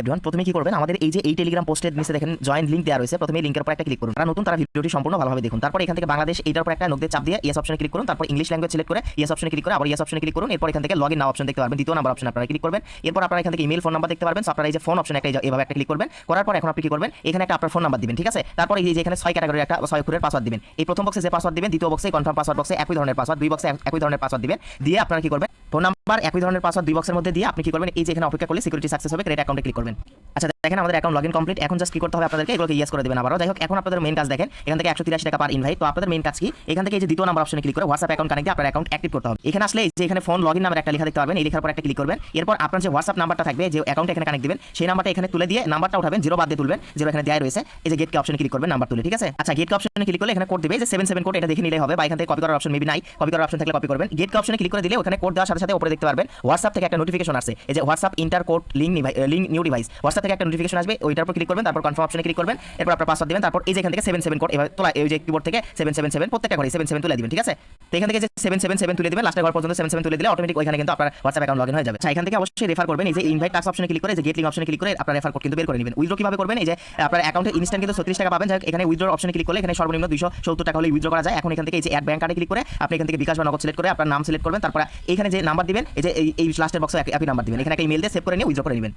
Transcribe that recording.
Everyone প্রথমে কি করবেন? আমাদের এই যে এই টেলিগ্রাম পোস্টের নিচে দেখেন জয়েন লিঙ্ক দেওয়া রয়েছে। প্রথমে লিঙ্কের উপর একটা ক্লিক করুন। নতুন তারা ভিডিওটি সম্পূর্ণ ভালোভাবে দেখুন। তারপর এখান থেকে বাংলাদেশ এইটার উপর একটা নোক দিয়ে চাপ দিয়ে ইয়েস অপশনে ক্লিক করুন। তারপর ইংলিশ ল্যাঙ্গুয়েজ সিলেক্ট করে ইয়েস অপশনে ক্লিক করে আবার ইয়েস অপশনে ক্লিক করুন। এরপর এখান থেকে লগইন নাও অপশন দেখতে পারবেন। দ্বিতীয় নাম্বার অপশন আপনারা ক্লিক করবেন। এরপর আপনারা এখান থেকে ইমেল ফোন নাম্বার দেখতে পারবেন। আপনারা এই যে ফোন অপশন একটা এভাবে একটা ক্লিক করবেন। করার পর এখন আপনি কি করবেন? এখানে একটা আপনার ফোন নাম্বার দিবেন, ঠিক আছে? তারপর এই যে এখানে ছয় ক্যাটাগরির একটা, ছয় অক্ষরের পাসওয়ার্ড দিবেন। এই প্রথম বক্সে যে পাসওয়ার্ড দিবেন, দ্বিতীয় বক্সে কনফার্ম পাসওয়ার্ড বক্সে একই ধরনের পাসওয়ার্ড দুই বক্সে একই ধরনের পাসওয়ার্ড দিবেন। দিয়ে আপনারা কি করবেন? ফোন নাম্বার একই ধরনের পাসওয়ার্ড দুই বক্সের মধ্যে দিয়ে আপনি কি করবেন? এই যে এখানে অপেক্ষা করলে সিকিউরিটি সাকসেস হবে ক্রেডিট অ্যাকাউন্টে ক্লিক করবেন। আচ্ছা দেখেন আমাদের অ্যাকাউন্ট লগইন কমপ্লিট এখন জাস্ট কি করতে হবে আপনাদেরকে? এগুলোকে ইয়েস করে দেবেন আবারও। যাই হোক, এখন আপনাদের মেন কাজ দেখেন, এখান থেকে একশো তিরাশি টাকা পার ইনভাইট তো আপনাদের মেন কাজ কি? এখান থেকে এই যে দ্বিতীয় নাম্বার অপশনে ক্লিক করে হোয়াটসঅ্যাপ অ্যাকাউন্ট কানেক্ট আপনার অ্যাকাউন্ট অ্যাক্টিভ করতে হবে। এখানে আসলে যে এখানে ফোন লগইন নাম্বার একটা লেখা দেখতে পাবেন এই লেখার পর একটা ক্লিক করবেন। এরপর আপনার যে হোয়াটসঅ্যাপ নাম্বারটা থাকবে, যে অ্যাকাউন্ট এখানে কানেক্ট দিবেন, সেই নাম্বারটা এখানে তুলে দিয়ে নাম্বারটা উঠাবেন জিরো বাদ দিয়ে তুলবেন জিরো এখানে দেওয়া রয়েছে। এই যে গেটকে অপশনে ক্লিক করবেন নাম্বার তুলে, ঠিক আছে? আচ্ছা গেটকে অপশনে ক্লিক করলে এখানে কোড দিবে। যে সেভেন সেভেন কোড এটা দেখে নিলে হবে। বা এখান থেকে কপি করার অপশন মেবি নাই। কপি করার অপশন থাকলে কপি করবেন। গেটকে অপশনে ক্লিক করে দিলে ওখানে কোড দেওয়ার সাথে সাথে দেখতে পারবেন। হোয়াটসঅ্যাপ থেকে একটা নোটিফিকেশন আসছে। এই যে WhatsApp enter code link link new device WhatsApp থেকে একটা নোটিফিকেশন আসবে, ওইটার উপর ক্লিক করবেন, তারপর কনফার্ম অপশনে ক্লিক করবেন, এরপর আপনার পাসওয়ার্ড দিবেন, তারপর এই যে এখান থেকে সেভেন সেভেন কোড এভাবে তোলা এই যে কিবোর্ড থেকে সেভেন সেভেন সেভেন প্রত্যেকটা ঘরে সেভেন সেভেন তুলে দিবেন, ঠিক আছে? তো এখান থেকে যে সেভেন সেভেন সেভেন তুলে দিবেন লাস্টের ঘর পর্যন্ত সেভেন সেভেন তুলে দিলে অটোমেটিক ওইখানে কিন্তু আপনার হোয়াটসঅ্যাপ অ্যাকাউন্ট লগইন হয়ে যাবে। আচ্ছা এখান থেকে অবশ্যই রেফার করবেন, এই যে ইনভাইট টাক্স অপশনে ক্লিক করে যে গেট লিঙ্ক অপশনে ক্লিক করে, আপনার রেফার কোড কিন্তু বের করে নেবেন। উইথড্র কীভাবে করবেন, এই যে আপনার অ্যাকাউন্টে ইনস্ট্যান্ট কিন্তু ছত্রিশ টাকা পাবেন এখানে উইথড্র অপশনে ক্লিক করলে এখানে সর্বনিম্ন দুশো সত্তর টাকা হলে উইথড্র করা যায়। এখন এখান থেকে এই যে অ্যাড ব্যাংক কার্ডে ক্লিক করে, আপনি এখান থেকে বিকাশ বা নগদ সিলেক্ট করে আপনার নাম সিলেক্ট করবেন, তারপর এখানে যে নাম্বার দিবেন এই যে এই- এই লাস্টের বক্সে একই নাম্বার দিবেন। এখানে একটা ইমেল দিয়ে সেভ করে নিয়ে উইথড্র করে নেবেন।